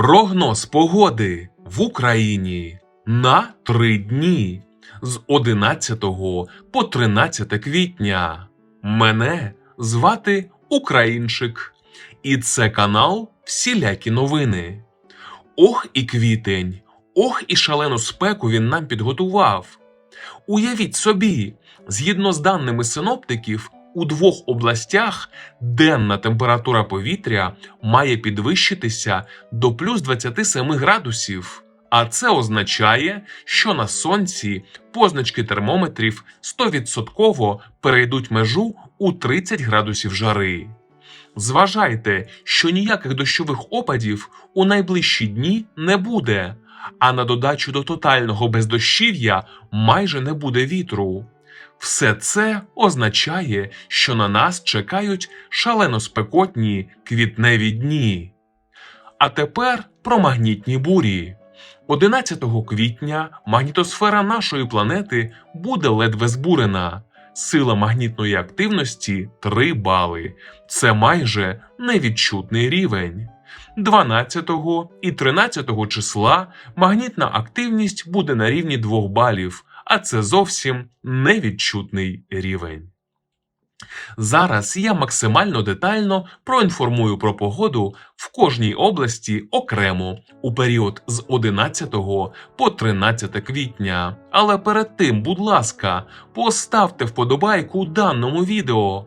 Прогноз погоди в Україні на три дні з 11 по 13 квітня. Мене звати Українчик, і це канал Всілякі новини. Ох і квітень, ох і шалену спеку він нам підготував. Уявіть собі, згідно з даними синоптиків, у двох областях денна температура повітря має підвищитися до плюс 27 градусів. А це означає, що на сонці позначки термометрів 100% перейдуть межу у 30 градусів жари. Зважайте, що ніяких дощових опадів у найближчі дні не буде, а на додачу до тотального бездощів'я майже не буде вітру. Все це означає, що на нас чекають шалено спекотні квітневі дні. А тепер про магнітні бурі. 11 квітня магнітосфера нашої планети буде ледве збурена. Сила магнітної активності 3 бали. Це майже невідчутний рівень. 12 і 13 числа магнітна активність буде на рівні 2 балів, а це зовсім невідчутний рівень. Зараз я максимально детально проінформую про погоду в кожній області окремо у період з 11 по 13 квітня. Але перед тим, будь ласка, поставте вподобайку даному відео,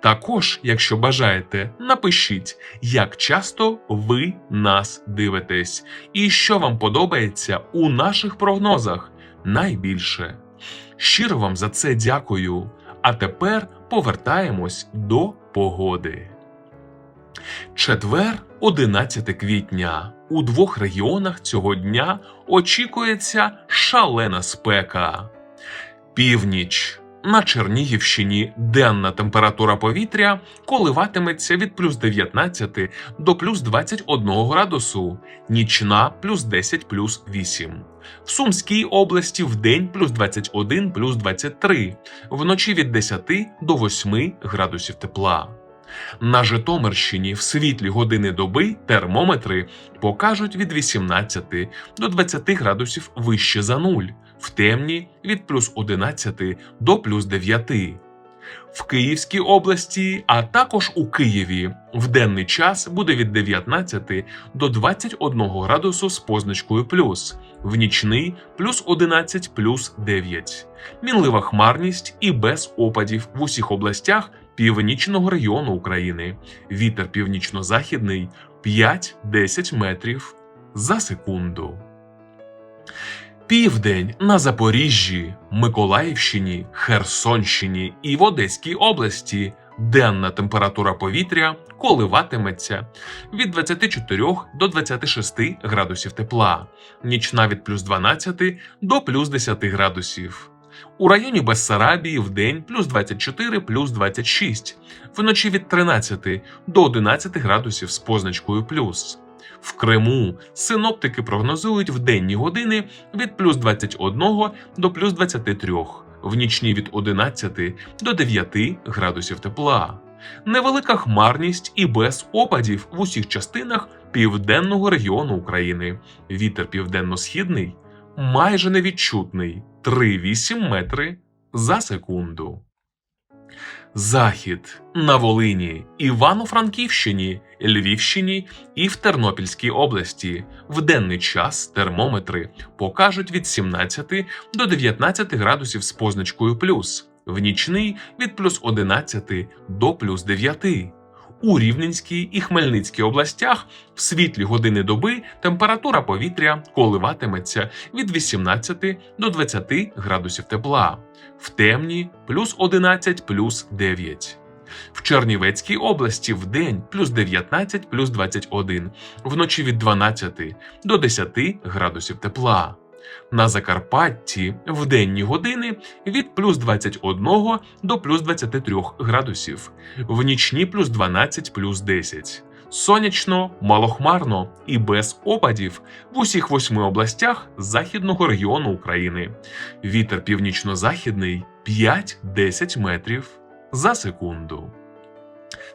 Також, якщо бажаєте, напишіть, як часто ви нас дивитесь, і що вам подобається у наших прогнозах найбільше. Щиро вам за це дякую. А тепер повертаємось до погоди. Четвер, 11 квітня. У двох регіонах цього дня очікується шалена спека. Північ. На Чернігівщині денна температура повітря коливатиметься від плюс 19 до плюс 21 градусу, нічна плюс 10 плюс 8. В Сумській області в день плюс 21 плюс 23, вночі від 10 до 8 градусів тепла. На Житомирщині в світлі години доби термометри покажуть від 18 до 20 градусів вище за нуль, в темні від плюс 11 до плюс 9. В Київській області, а також у Києві в денний час буде від 19 до 21 градусу з позначкою плюс, в нічний плюс 11 плюс 9. Мінлива хмарність і без опадів в усіх областях північного району України. Вітер північно-західний 5-10 метрів за секунду. Південь на Запоріжжі, Миколаївщині, Херсонщині і в Одеській області денна температура повітря коливатиметься від 24 до 26 градусів тепла, нічна від плюс 12 до плюс 10 градусів. У районі Бессарабії в день плюс 24 плюс 26, вночі від 13 до 11 градусів з позначкою плюс. В Криму синоптики прогнозують в денні години від плюс 21 до плюс 23, в нічні від 11 до 9 градусів тепла. Невелика хмарність і без опадів в усіх частинах південного регіону України. Вітер південно-східний майже невідчутний 3,8 метри за секунду. Захід на Волині, Івано-Франківщині, Львівщині і в Тернопільській області. В денний час термометри покажуть від 17 до 19 градусів з позначкою плюс, в нічний від плюс 11 до плюс 9. У Рівненській і Хмельницькій областях в світлі години доби температура повітря коливатиметься від 18 до 20 градусів тепла, в темні плюс 11 плюс 9. В Чернівецькій області в день плюс 19 плюс 21, вночі від 12 до 10 градусів тепла. На Закарпатті в денні години від плюс 21 до плюс 23 градусів, в нічні плюс 12 плюс 10. Сонячно, малохмарно і без опадів в усіх восьми областях західного регіону України. Вітер північно-західний 5-10 метрів за секунду.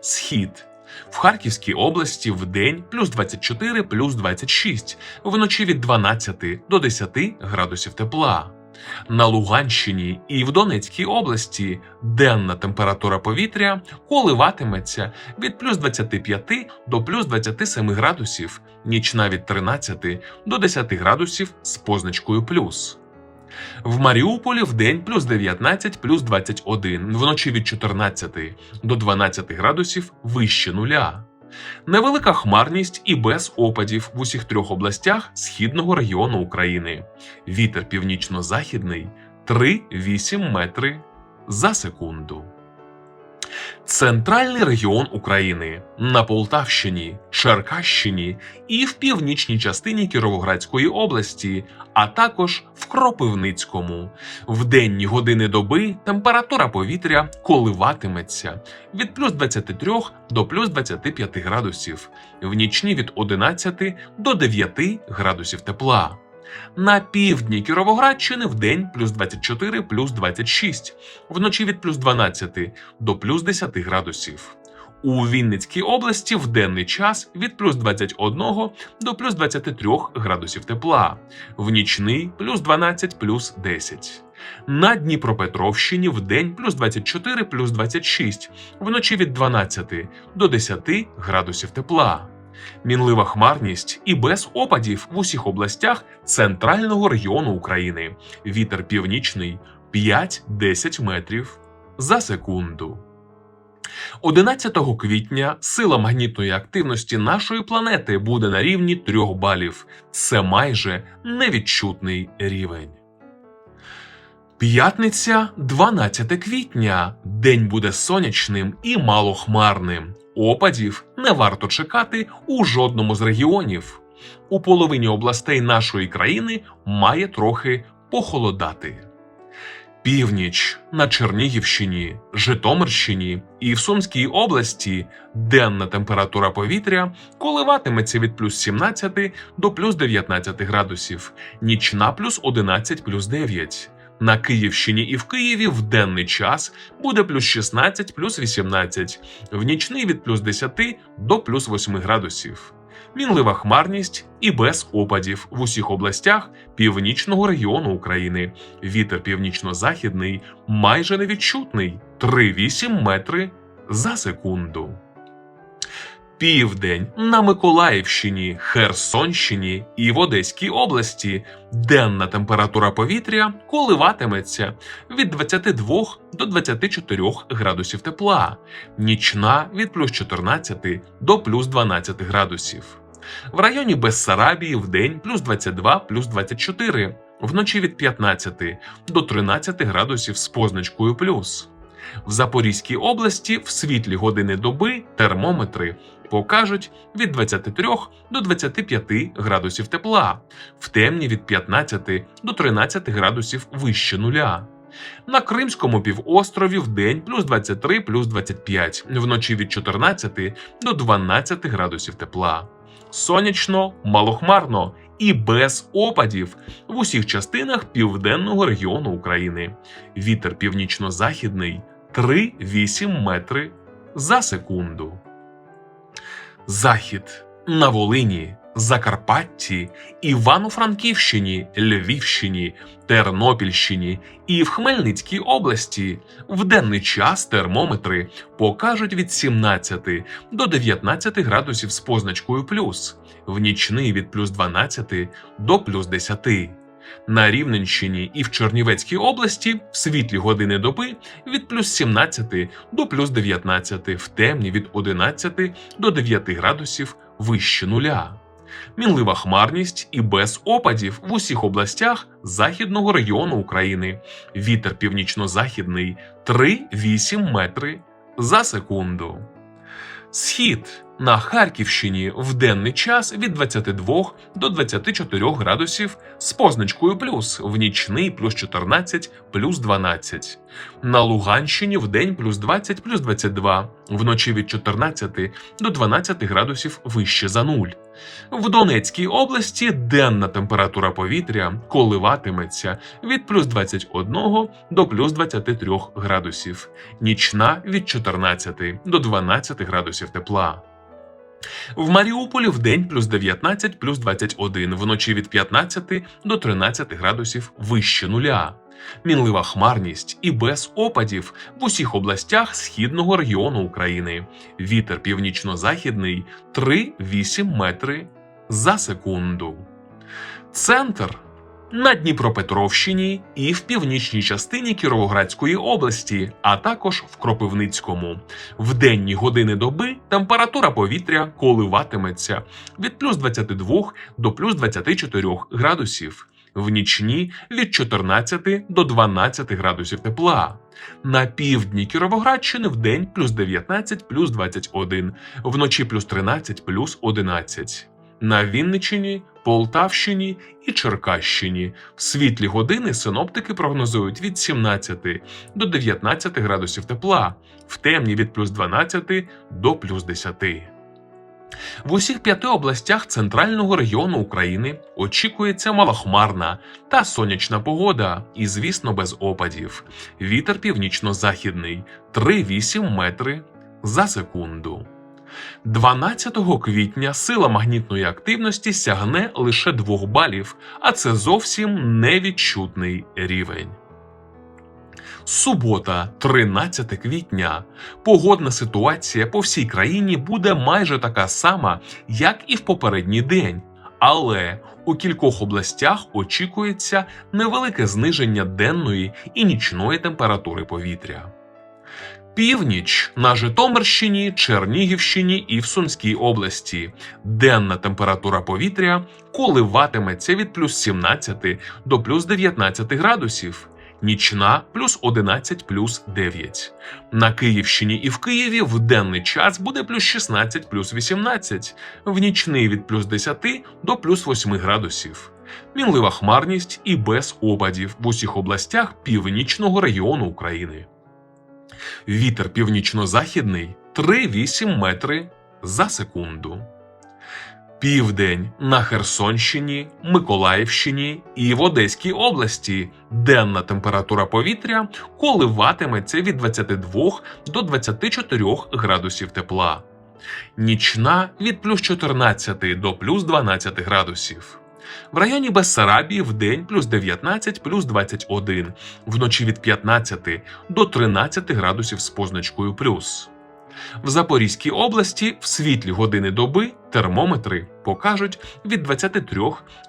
Схід. В Харківській області в день плюс 24 плюс 26, вночі від 12 до 10 градусів тепла. На Луганщині і в Донецькій області денна температура повітря коливатиметься від плюс 25 до плюс 27 градусів, нічна від 13 до 10 градусів з позначкою плюс. В Маріуполі в день плюс 19 плюс 21, вночі від 14 до 12 градусів вище нуля. Невелика хмарність і без опадів в усіх трьох областях східного регіону України. Вітер північно-західний 3-8 метри за секунду. Центральний регіон України на Полтавщині, Черкащині і в північній частині Кіровоградської області, а також в Кропивницькому. В денні години доби температура повітря коливатиметься від плюс 23 до плюс 25 градусів, в нічні від 11 до 9 градусів тепла. На півдні Кіровоградщини в день плюс 24 плюс 26, вночі від плюс 12 до плюс 10 градусів. У Вінницькій області в денний час від плюс 21 до плюс 23 градусів тепла, в нічний плюс 12 плюс 10. На Дніпропетровщині в день плюс 24 плюс 26, вночі від 12 до 10 градусів тепла. Мінлива хмарність і без опадів в усіх областях центрального регіону України. Вітер північний 5-10 метрів за секунду. 11 квітня сила магнітної активності нашої планети буде на рівні 3 балів. Це майже невідчутний рівень. П'ятниця 12 квітня. День буде сонячним і малохмарним. Опадів не варто чекати у жодному з регіонів. У половині областей нашої країни має трохи похолодати. Північ на Чернігівщині, Житомирщині і в Сумській області денна температура повітря коливатиметься від плюс 17 до плюс 19 градусів, нічна плюс 11 плюс 9. На Київщині і в Києві в денний час буде плюс 16 плюс 18, в нічний від плюс 10 до плюс 8 градусів. Мінлива хмарність і без опадів в усіх областях північного регіону України. Вітер північно-західний майже невідчутний 3,8 метри за секунду. Південь на Миколаївщині, Херсонщині і в Одеській області денна температура повітря коливатиметься від 22 до 24 градусів тепла, нічна від плюс 14 до плюс 12 градусів. В районі Бессарабії в день плюс 22 плюс 24, вночі від 15 до 13 градусів з позначкою плюс. В Запорізькій області в світлі години доби термометри покажуть від 23 до 25 градусів тепла, в темні від 15 до 13 градусів вище нуля. На Кримському півострові в день плюс 23 плюс 25, вночі від 14 до 12 градусів тепла. Сонячно, малохмарно і без опадів в усіх частинах південного регіону України. Вітер північно-західний 3-8 метри за секунду. Захід на Волині, Закарпатті, Івано-Франківщині, Львівщині, Тернопільщині і в Хмельницькій області в денний час термометри покажуть від 17 до 19 градусів з позначкою плюс, в нічний від плюс 12 до плюс 10. На Рівненщині і в Чернівецькій області в світлі години доби від плюс 17 до плюс 19, в темні від 11 до 9 градусів вище нуля. Мінлива хмарність і без опадів в усіх областях західного регіону України. Вітер північно-західний 3-8 метри за секунду. Схід на Харківщині в денний час від 22 до 24 градусів з позначкою плюс, в нічний плюс 14 плюс 12. На Луганщині в день плюс 20 плюс 22, вночі від 14 до 12 градусів вище за нуль. В Донецькій області денна температура повітря коливатиметься від плюс 21 до плюс 23 градусів, нічна від 14 до 12 градусів тепла. В Маріуполі в день плюс 19 плюс 21, вночі від 15 до 13 градусів вище нуля. Мінлива хмарність і без опадів в усіх областях східного регіону України. Вітер північно-західний 3-8 метри за секунду. Центр на Дніпропетровщині і в північній частині Кіровоградської області, а також в Кропивницькому. В денні години доби температура повітря коливатиметься від плюс 22 до плюс 24 градусів. В нічні від 14 до 12 градусів тепла. На півдні Кіровоградщини в день плюс 19 плюс 21, вночі плюс 13 плюс 11. На Вінниччині, Полтавщині і Черкащині в світлі години синоптики прогнозують від 17 до 19 градусів тепла, в темні від плюс 12 до плюс 10. В усіх п'яти областях центрального регіону України очікується малохмарна та сонячна погода, і, звісно, без опадів. Вітер північно-західний 3,8 метри за секунду. 12 квітня сила магнітної активності сягне лише 2 балів, а це зовсім невідчутний рівень. Субота, 13 квітня. Погодна ситуація по всій країні буде майже така сама, як і в попередній день. Але у кількох областях очікується невелике зниження денної і нічної температури повітря. Північ на Житомирщині, Чернігівщині і в Сумській області. Денна температура повітря коливатиметься від плюс 17 до плюс 19 градусів. Нічна плюс 11 плюс 9. На Київщині і в Києві в денний час буде плюс 16 плюс 18, в нічний від плюс 10 до плюс 8 градусів. Мінлива хмарність і без опадів в усіх областях північного регіону України. Вітер північно-західний 3,8 метри за секунду. Південь на Херсонщині, Миколаївщині і в Одеській області. Денна температура повітря коливатиметься від 22 до 24 градусів тепла. Нічна від плюс 14 до плюс 12 градусів. В районі Бессарабії в день плюс 19 плюс 21, вночі від 15 до 13 градусів з позначкою плюс. В Запорізькій області в світлі години доби термометри покажуть від 23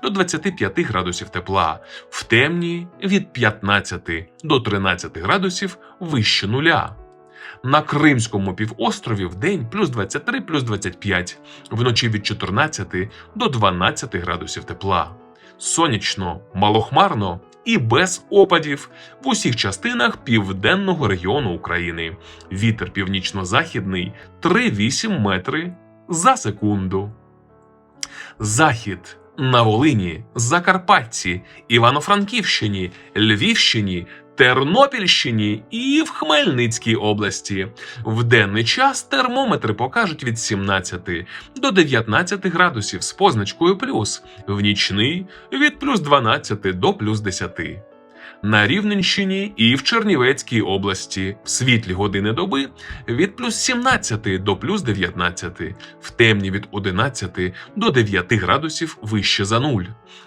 до 25 градусів тепла, в темні від 15 до 13 градусів вище нуля. На Кримському півострові в день плюс 23 плюс 25, вночі від 14 до 12 градусів тепла. Сонячно, малохмарно і без опадів в усіх частинах південного регіону України. Вітер північно-західний 3,8 метри за секунду. Захід на Волині, Закарпатті, Івано-Франківщині, Львівщині, Тернопільщині і в Хмельницькій області. В денний час термометри покажуть від 17 до 19 градусів з позначкою плюс, в нічний від плюс 12 до плюс 10. На Рівненщині і в Чернівецькій області в світлі години доби від плюс 17 до плюс 19, в темні від 11 до 9 градусів вище за нуль.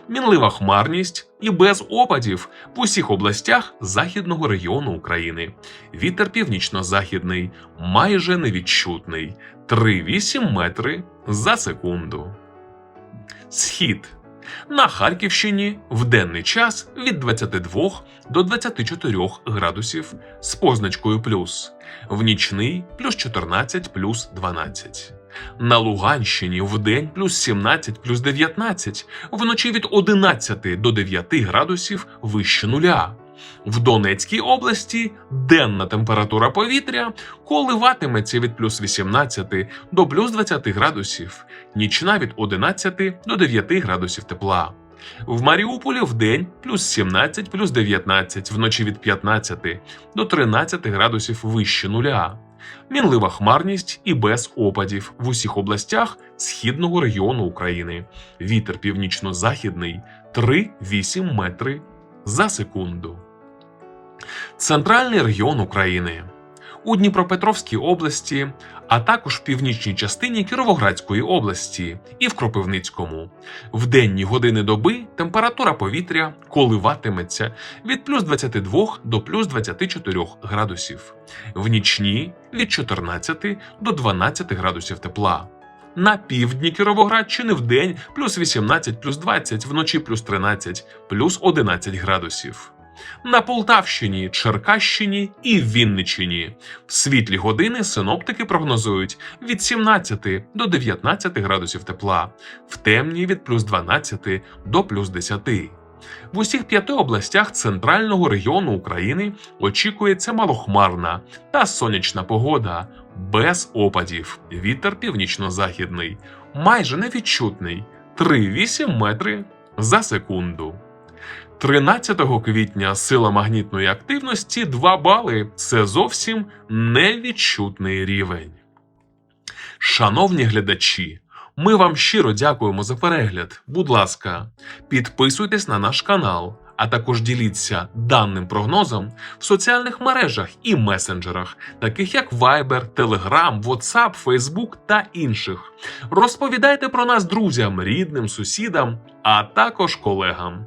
Мінлива хмарність і без опадів в усіх областях західного регіону України. Вітер північно-західний, майже невідчутний 3,8 метри за секунду. Схід на Харківщині в денний час від 22 до 24 градусів з позначкою плюс, в нічний плюс 14 плюс 12. На Луганщині в день плюс 17 плюс 19, вночі від 11 до 9 градусів вище нуля. В Донецькій області денна температура повітря коливатиметься від плюс 18 до плюс 20 градусів, нічна від 11 до 9 градусів тепла. В Маріуполі в день плюс 17, плюс 19, вночі від 15 до 13 градусів вище нуля. Мінлива хмарність і без опадів в усіх областях східного регіону України. Вітер північно-західний 3-8 метри за секунду. Центральний регіон України. У Дніпропетровській області, а також в північній частині Кіровоградської області і в Кропивницькому. В денні години доби температура повітря коливатиметься від плюс 22 до плюс 24 градусів, в нічні від 14 до 12 градусів тепла. На півдні Кіровоградщини в день плюс 18, плюс 20, вночі плюс 13, плюс 11 градусів. На Полтавщині, Черкащині і Вінниччині в світлі години синоптики прогнозують від 17 до 19 градусів тепла, в темні від плюс 12 до плюс 10. В усіх п'яти областях центрального регіону України очікується малохмарна та сонячна погода без опадів. Вітер північно-західний, майже невідчутний 3,8 метри за секунду. 13 квітня сила магнітної активності 2 бали. Це зовсім невідчутний рівень. Шановні глядачі, ми вам щиро дякуємо за перегляд. Будь ласка, підписуйтесь на наш канал, а також діліться даним прогнозом в соціальних мережах і месенджерах, таких як Viber, Telegram, WhatsApp, Facebook та інших. Розповідайте про нас друзям, рідним, сусідам, а також колегам.